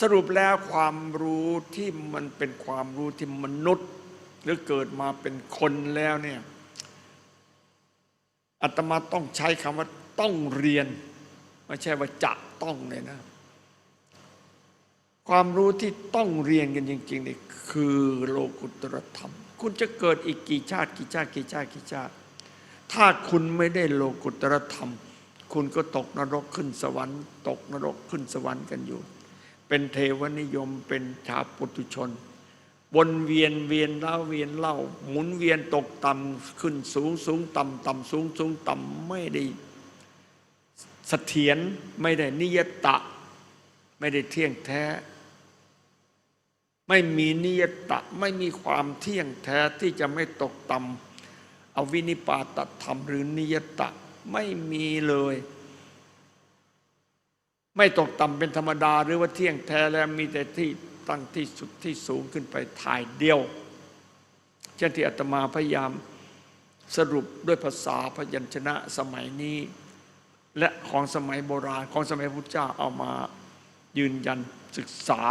สรุปแล้วความรู้ที่มันเป็นความรู้ที่มนุษย์ หรือเกิดมาเป็นคนแล้วเนี่ยอาตมาต้องใช้คำว่าต้องเรียน ไม่ใช่ว่าจะต้องเลยนะ ความรู้ที่ต้องเรียนกันจริงๆนี่คือโลกุตรธรรม คุณจะเกิดอีกกี่ชาติกี่ชาติกี่ชาติกี่ชาติ ถ้าคุณไม่ได้โลกุตรธรรม คุณก็ตกนรกขึ้นสวรรค์ ตกนรกขึ้นสวรรค์กันอยู่ เป็นเทวนิยมเป็นชาวปุถุชนวนเวียนเวียนเล่าเวียนเล่า หมุนเวียนตกต่ำขึ้นสูงสูงต่ำต่ำสูงสูงต่ำไม่ได้เสถียรไม่ได้นิยตะ ไม่ได้เที่ยงแท้ ไม่มีนิยตะไม่มีความเที่ยงแท้ที่จะไม่ตกต่ำเอาวินิปาตธรรมหรือนิยตะไม่มีเลย ไม่ตกต่ำเป็นธรรมดา หรือว่าเที่ยงแท้แล้วมีแต่ที่ตั้งที่สุดที่สูงขึ้นไปถ่ายเดียว เช่นที่อาตมาพยายามสรุปด้วยภาษาพยัญชนะสมัยนี้ และของสมัยโบราณของสมัยพุทธเจ้าเอามายืนยันศึกษา